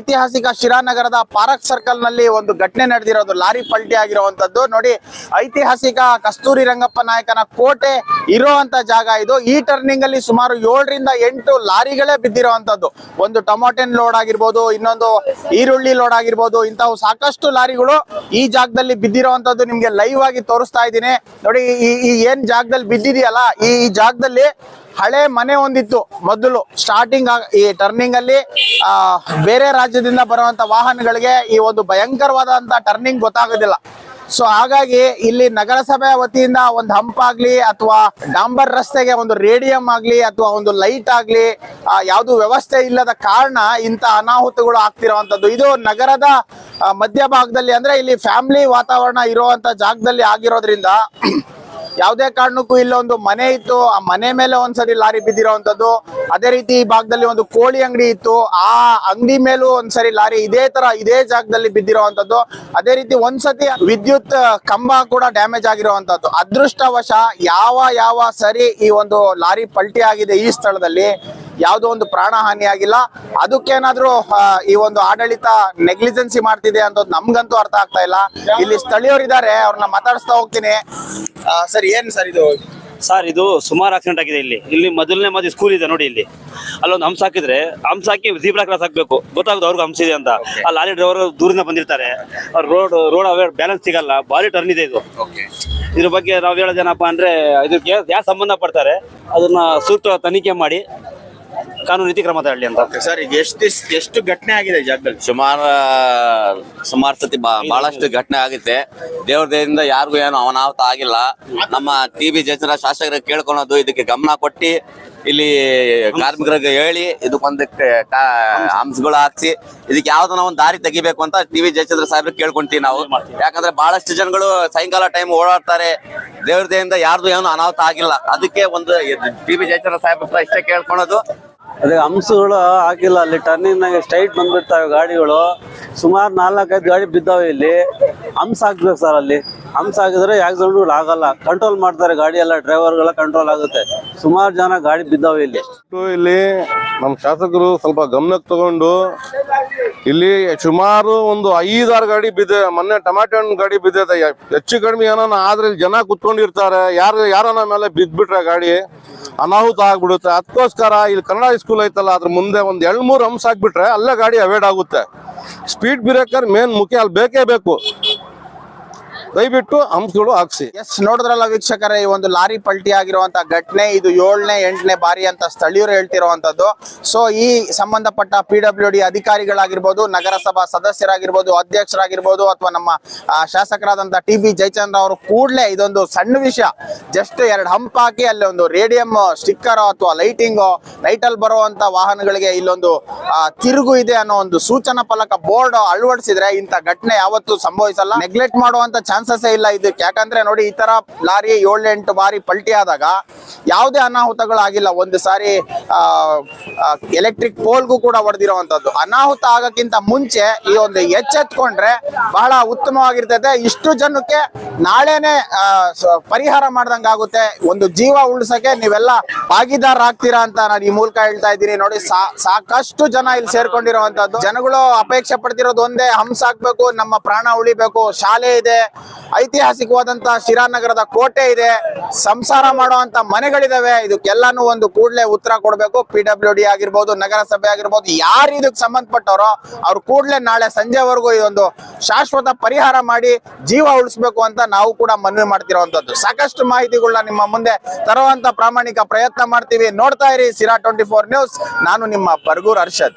ಐತಿಹಾಸಿಕ ಶಿರಾನಗರದ ಪಾರಕ್ ಸರ್ಕಲ್ನಲ್ಲಿ ಒಂದು ಘಟನೆ ನಡೆದಿರೋದು ಲಾರಿ ಪಲ್ಟಿ ಆಗಿರುವಂತದ್ದು ನೋಡಿ, ಐತಿಹಾಸಿಕ ಕಸ್ತೂರಿ ರಂಗಪ್ಪ ನಾಯಕನ ಕೋಟೆ ಇರುವಂತ ಜಾಗ ಇದು. ಈ ಟರ್ನಿಂಗ್ ಅಲ್ಲಿ ಸುಮಾರು ಏಳರಿಂದ ಎಂಟು ಲಾರಿಗಳೇ ಬಿದ್ದಿರುವಂತದ್ದು ಒಂದು ಟೊಮೊಟೆನ್ ಲೋಡ್ ಆಗಿರ್ಬೋದು, ಇನ್ನೊಂದು ಈರುಳ್ಳಿ ಲೋಡ್ ಆಗಿರ್ಬೋದು ಇಂತಹ ಸಾಕಷ್ಟು ಲಾರಿಗಳು ಈ ಜಾಗದಲ್ಲಿ ಬಿದ್ದಿರುವಂತದ್ದು ನಿಮ್ಗೆ ಲೈವ್ ಆಗಿ ತೋರಿಸ್ತಾ ಇದ್ದೀನಿ. ನೋಡಿ, ಈ ಏನ್ ಜಾಗದಲ್ಲಿ ಬಿದ್ದಿದೆಯಲ್ಲ ಈ ಜಾಗದಲ್ಲಿ ಹಳೆ ಮನೆ ಒಂದಿತ್ತು ಮೊದಲು ಸ್ಟಾರ್ಟಿಂಗ್ ಈ ಟರ್ನಿಂಗ್ ಅಲ್ಲಿ, ಆ, ಬೇರೆ ರಾಜ್ಯದಿಂದ ಬರುವಂತ ವಾಹನಗಳಿಗೆ ಈ ಒಂದು ಭಯಂಕರವಾದಂತ ಟರ್ನಿಂಗ್ ಗೊತ್ತಾಗೋದಿಲ್ಲ. ಸೊ ಹಾಗಾಗಿ ಇಲ್ಲಿ ನಗರಸಭೆ ವತಿಯಿಂದ ಒಂದು ಹಂಪ್ ಆಗ್ಲಿ ಅಥವಾ ಡಾಂಬರ್ ರಸ್ತೆಗೆ ಒಂದು ರೇಡಿಯಂ ಆಗ್ಲಿ ಅಥವಾ ಒಂದು ಲೈಟ್ ಆಗ್ಲಿ ಯಾವುದು ವ್ಯವಸ್ಥೆ ಇಲ್ಲದ ಕಾರಣ ಇಂಥ ಅನಾಹುತಗಳು ಆಗ್ತಿರುವಂತದ್ದು. ಇದು ನಗರದ ಮಧ್ಯಭಾಗದಲ್ಲಿ ಅಂದ್ರೆ ಇಲ್ಲಿ ಫ್ಯಾಮಿಲಿ ವಾತಾವರಣ ಇರುವಂತ ಜಾಗದಲ್ಲಿ ಆಗಿರೋದ್ರಿಂದ ಯಾವುದೇ ಕಾರಣಕ್ಕೂ ಇಲ್ಲೊಂದು ಮನೆ ಇತ್ತು, ಆ ಮನೆ ಮೇಲೆ ಒಂದ್ಸರಿ ಲಾರಿ ಬಿದ್ದಿರೋವಂಥದ್ದು ಅದೇ ರೀತಿ ಈ ಭಾಗದಲ್ಲಿ ಒಂದು ಕೋಳಿ ಅಂಗಡಿ ಇತ್ತು. ಆ ಅಂಗಡಿ ಮೇಲೂ ಒಂದ್ಸರಿ ಲಾರಿ ಇದೇ ತರ, ಇದೇ ಜಾಗದಲ್ಲಿ ಬಿದ್ದಿರೋವಂಥದ್ದು ಅದೇ ರೀತಿ ಒಂದ್ಸತಿ ವಿದ್ಯುತ್ ಕಂಬ ಕೂಡ ಡ್ಯಾಮೇಜ್ ಆಗಿರುವಂತದ್ದು ಅದೃಷ್ಟವಶ ಯಾವ ಯಾವ ಸರಿ ಈ ಒಂದು ಲಾರಿ ಪಲ್ಟಿ ಆಗಿದೆ ಈ ಸ್ಥಳದಲ್ಲಿ ಯಾವುದೋ ಒಂದು ಪ್ರಾಣ ಹಾನಿ ಆಗಿಲ್ಲ. ಅದಕ್ಕೇನಾದ್ರೂ ಈ ಒಂದು ಆಡಳಿತ ನೆಗ್ಲಿಜೆನ್ಸಿ ಮಾಡ್ತಿದೆ ಅಂತ ನಮ್ಗಂತೂ ಅರ್ಥ ಆಗ್ತಾ ಇಲ್ಲ. ಇಲ್ಲಿ ಸ್ಥಳೀಯರಿದ್ದಾರೆ ಅವ್ರನ್ನ ಮಾತಾಡಿಸ್ತಾ ಹೋಗ್ತೀನಿ. ಸರ್ ಏನ್ ಸರ್ ಇದು? ಸರ್ ಇದು ಸುಮಾರು ಆಕ್ಸಿಡೆಂಟ್ ಆಗಿದೆ ಇಲ್ಲಿ. ಇಲ್ಲಿ ಮೊದಲನೇ ಮದುವೆ ಸ್ಕೂಲ್ ಇದೆ ನೋಡಿ ಇಲ್ಲಿ. ಅಲ್ಲೊಂದು ಹಂಸ ಹಾಕಿದ್ರೆ ಹಂಸ ಹಾಕಿ ಜೀಬ್ರಾ ಕ್ರಾಸ್ ಹಾಕ್ಬೇಕು. ಗೊತ್ತಾಗುತ್ತೆ ಅವ್ರಿಗೆ ಹಂಸ ಇದೆ ಅಂತ. ಆ ಲಾರಿ ಡ್ರೈವರ್ ದೂರಿಂದ ಬಂದಿರ್ತಾರೆ. ರೋಡ್ ರೋಡ್ ಅವೇರ್ ಬ್ಯಾಲೆನ್ಸ್ ಸಿಗಲ್ಲ. ಭಾರಿ ಟರ್ನ್ ಇದೆ ಇದು. ಇದ್ರ ಬಗ್ಗೆ ನಾವು ಹೇಳೋದೇನಪ್ಪ ಅಂದ್ರೆ ಇದಕ್ಕೆ ಯಾರು ಸಂಬಂಧ ಪಡ್ತಾರೆ ಅದನ್ನ ಸೂಕ್ತ ತನಿಖೆ ಮಾಡಿ ಕಾನೂನು ನೀತಿ ಕ್ರಮ ತಗೊಳ್ಳಿ ಅಂತ. ಸರ್ ಈಗ ಎಷ್ಟು ಎಷ್ಟು ಘಟನೆ ಆಗಿದೆ ಈ ಜಾಗದಲ್ಲಿ? ಸುಮಾರು ಸುಮಾರು ಸತಿ ಬಾ- ಬಹಳಷ್ಟು ಘಟನೆ ಆಗುತ್ತೆ. ದೇವ್ರ ದಯದಿಂದ ಯಾರಿಗೂ ಏನು ಅನಾಹುತ ಆಗಿಲ್ಲ. ನಮ್ಮ ಟಿ ಬಿ ಜಯಚಂದ್ರ ಶಾಸಕರಿಗೆ ಕೇಳ್ಕೊಳೋದು ಇದಕ್ಕೆ ಗಮನ ಕೊಟ್ಟು ಇಲ್ಲಿ ಕಾರ್ಮಿಕರಿಗೆ ಹೇಳಿ ಇದಕ್ಕೊಂದಕ್ಕೆ ಅಂಶಗಳು ಹಾಕ್ಸಿ ಇದಕ್ಕೆ ಯಾವ್ದನ್ನ ಒಂದು ದಾರಿ ತೆಗಿಬೇಕು ಅಂತ ಟಿ ವಿ ಜಯಚಂದ್ರ ಸಾಹೇಬ್ರಿಗೆ ಕೇಳ್ಕೊಂತೀವಿ ನಾವು. ಯಾಕಂದ್ರೆ ಬಹಳಷ್ಟು ಜನಗಳು ಸಾಯಂಕಾಲ ಟೈಮ್ ಓಡಾಡ್ತಾರೆ. ದೇವ್ರ ದಯದಿಂದ ಯಾರ್ದು ಏನು ಅನಾಹುತ ಆಗಿಲ್ಲ. ಅದಕ್ಕೆ ಒಂದು ಟಿ ಬಿ ಜಯಚಂದ್ರ ಸಾಹೇಬ್ ಹತ್ರ ಇಷ್ಟೇ ಕೇಳ್ಕೊಳೋದು ಅದೇ ಹಂಸಗಳು ಹಾಕಿಲ್ಲ ಅಲ್ಲಿ ಟರ್ನಿಂಗ್ ನಾಗೆ ಸ್ಟ್ರೈಟ್ ಬಂದ್ಬಿಡ್ತಾವೆ ಗಾಡಿಗಳು. ಸುಮಾರು ನಾಲ್ಕೈದು ಗಾಡಿ ಬಿದ್ದಾವೆ ಇಲ್ಲಿ. ಹಂಸ ಹಾಕ್ಬೇಕು ಸರ್ ಅಲ್ಲಿ. ಹಂಸ ಹಾಕಿದ್ರೆ ಆಕ್ಸಿಡೆಂಟ್ಗಳು ಆಗಲ್ಲ. ಕಂಟ್ರೋಲ್ ಮಾಡ್ತಾರೆ ಗಾಡಿ ಎಲ್ಲ ಡ್ರೈವರ್ಗಳ ಕಂಟ್ರೋಲ್ ಆಗುತ್ತೆ. ಸುಮಾರು ಜನ ಗಾಡಿ ಬಿದ್ದಾವೆ ಇಲ್ಲಿ. ಇಲ್ಲಿ ನಮ್ಮ ಶಾಸಕರು ಸ್ವಲ್ಪ ಗಮನಕ್ಕೆ ತಗೊಂಡು ಇಲ್ಲಿ ಸುಮಾರು ಒಂದು ಐದಾರು ಗಾಡಿ ಬಿದ್ದ ಮೊನ್ನೆ ಟೊಮ್ಯಾಟೊ ಹಣ್ಣು ಗಾಡಿ ಬಿದ್ದೈತೆ ಹೆಚ್ಚು ಕಡಿಮೆ ಏನೋ ಆದ್ರೆ ಜನ ಕುತ್ಕೊಂಡಿರ್ತಾರೆ. ಯಾರು ಯಾರನ್ನ ಮೇಲೆ ಬಿದ್ದ್ಬಿಟ್ರೆ ಗಾಡಿ? ಅನಾಹುತ ಆಗ್ಬಿಡುತ್ತೆ. ಅದಕ್ಕೋಸ್ಕರ ಇಲ್ಲಿ ಕನ್ನಡ ಸ್ಕೂಲ್ ಐತಲ್ಲ, ಅದ್ರ ಮುಂದೆ ಒಂದು ಎರಡು ಮೂರು ಅಂಶ ಹಾಕ್ಬಿಟ್ರೆ ಅಲ್ಲೇ ಗಾಡಿ ಅವಾಯ್ಡ್ ಆಗುತ್ತೆ. ಸ್ಪೀಡ್ ಬ್ರೇಕರ್ ಮೇನ್ ಮುಖ್ಯ, ಅಲ್ಲಿ ಬೇಕೇ ಬೇಕು. ದಯವಿಟ್ಟು ಅಂಶಗಳು ಹಾಕ್ಸಿ. ಎಸ್, ನೋಡಿದ್ರಲ್ಲ ವೀಕ್ಷಕರೇ, ಈ ಒಂದು ಲಾರಿ ಪಲ್ಟಿ ಆಗಿರುವಂತ ಘಟನೆ, ಇದು ಏಳನೇ, ಎಂಟನೇ ಬಾರಿ ಅಂತ ಸ್ಥಳೀಯರು ಹೇಳ್ತಿರುವಂತದ್ದು. ಸೊ ಈ ಸಂಬಂಧಪಟ್ಟ ಪಿ ಡಬ್ಲ್ಯೂ ಡಿ ಅಧಿಕಾರಿಗಳಾಗಿರ್ಬೋದು, ನಗರಸಭಾ ಸದಸ್ಯರಾಗಿರ್ಬೋದು, ಅಧ್ಯಕ್ಷರಾಗಿರ್ಬೋದು, ಅಥವಾ ನಮ್ಮ ಶಾಸಕರಾದಂತ ಟಿ ಬಿ ಜಯಚಂದ್ರ ಅವರು ಕೂಡಲೇ ಇದೊಂದು ಸಣ್ಣ ವಿಷಯ. ಜಸ್ಟ್ ಎರಡು ಹಂಪ್ ಹಾಕಿ ಅಲ್ಲಿ ಒಂದು ರೇಡಿಯಂ, ಸ್ಟಿಕ್ಕರ್ ಅಥವಾ ಲೈಟಿಂಗ್ ಲೈಟ್ ಅಲ್ಲಿ ಬರುವಂತ ವಾಹನಗಳಿಗೆ ಇಲ್ಲೊಂದು ತಿರುಗು ಇದೆ ಅನ್ನೋ ಒಂದು ಸೂಚನಾ ಫಲಕ ಬೋರ್ಡ್ ಅಳವಡಿಸಿದ್ರೆ ಇಂಥ ಘಟನೆ ಯಾವತ್ತೂ ಸಂಭವಿಸಲ್ಲ. ನೆಗ್ಲೆಕ್ಟ್ ಮಾಡುವಂತ ಚಾನ್ಸಸ್ ಇಲ್ಲ ಇದಕ್ಕೆ. ಯಾಕಂದ್ರೆ ನೋಡಿ, ಈ ತರ ಲಾರಿ ಏಳೆಂಟು ಬಾರಿ ಪಲ್ಟಿ ಆದಾಗ ಯಾವುದೇ ಅನಾಹುತಗಳು ಆಗಿಲ್ಲ ಒಂದು ಸಾರಿ ಎಲೆಕ್ಟ್ರಿಕ್ ಪೋಲ್ಗೂ ಕೂಡ ಹೊಡೆದಿರುವಂತದ್ದು ಅನಾಹುತ ಆಗಕ್ಕಿಂತ ಮುಂಚೆ ಈ ಒಂದು ಎಚ್ಚೆತ್ಕೊಂಡ್ರೆ ಬಹಳ ಉತ್ತಮವಾಗಿರ್ತದೆ. ಇಷ್ಟು ಜನಕ್ಕೆ ನಾಳೆನೆ ಪರಿಹಾರ ಆಗುತ್ತೆ. ಒಂದು ಜೀವ ಉಳಿಸಕ್ಕೆ ನೀವೆಲ್ಲ ಭಾಗಿದಾರರಾಗ್ತೀರಾ ಅಂತ ನಾನು ಈ ಮೂಲಕ ಹೇಳ್ತಾ ಇದ್ದೀನಿ. ನೋಡಿ ಸಾಕಷ್ಟು ಜನ ಇಲ್ಲಿ ಸೇರ್ಕೊಂಡಿರುವಂತದ್ದು ಜನಗಳು ಅಪೇಕ್ಷೆ ಪಡ್ತಿರೋದು ಒಂದೇ, ಹಂಸ ಹಾಕ್ಬೇಕು, ನಮ್ಮ ಪ್ರಾಣ ಉಳಿಬೇಕು, ಶಾಲೆ ಇದೆ ಐತಿಹಾಸಿಕವಾದಂತ ಶಿರಾನಗರದ ಕೋಟೆ ಇದೆ. ಸಂಸಾರ ಮಾಡುವಂತ ಮನೆಗಳಿದಾವೆ. ಇದಕ್ಕೆಲ್ಲಾನು ಒಂದು ಕೂಡಲೇ ಉತ್ತರ ಕೊಡಬೇಕು. ಪಿ ಡಬ್ಲ್ಯೂ ಡಿ ಆಗಿರ್ಬೋದು, ನಗರಸಭೆ ಆಗಿರ್ಬೋದು, ಯಾರು ಇದಕ್ಕೆ ಸಂಬಂಧಪಟ್ಟವರೋ ಅವ್ರು ಕೂಡಲೇ ನಾಳೆ ಸಂಜೆವರೆಗೂ ಒಂದು ಶಾಶ್ವತ ಪರಿಹಾರ ಮಾಡಿ ಜೀವ ಉಳಿಸ್ಬೇಕು ಅಂತ ನಾವು ಕೂಡ ಮನವಿ ಮಾಡ್ತಿರುವಂತದ್ದು ಸಾಕಷ್ಟು ಮಾಹಿತಿಗಳನ್ನ ನಿಮ್ಮ ಮುಂದೆ ತರುವಂತ ಪ್ರಾಮಾಣಿಕ ಪ್ರಯತ್ನ ಮಾಡ್ತೀವಿ. ನೋಡ್ತಾ ಇರಿ ಸಿರಾ ಟ್ವೆಂಟಿ ಫೋರ್ ನ್ಯೂಸ್. ನಾನು ನಿಮ್ಮ ಬರ್ಗೂರ್ ಅರ್ಷದ್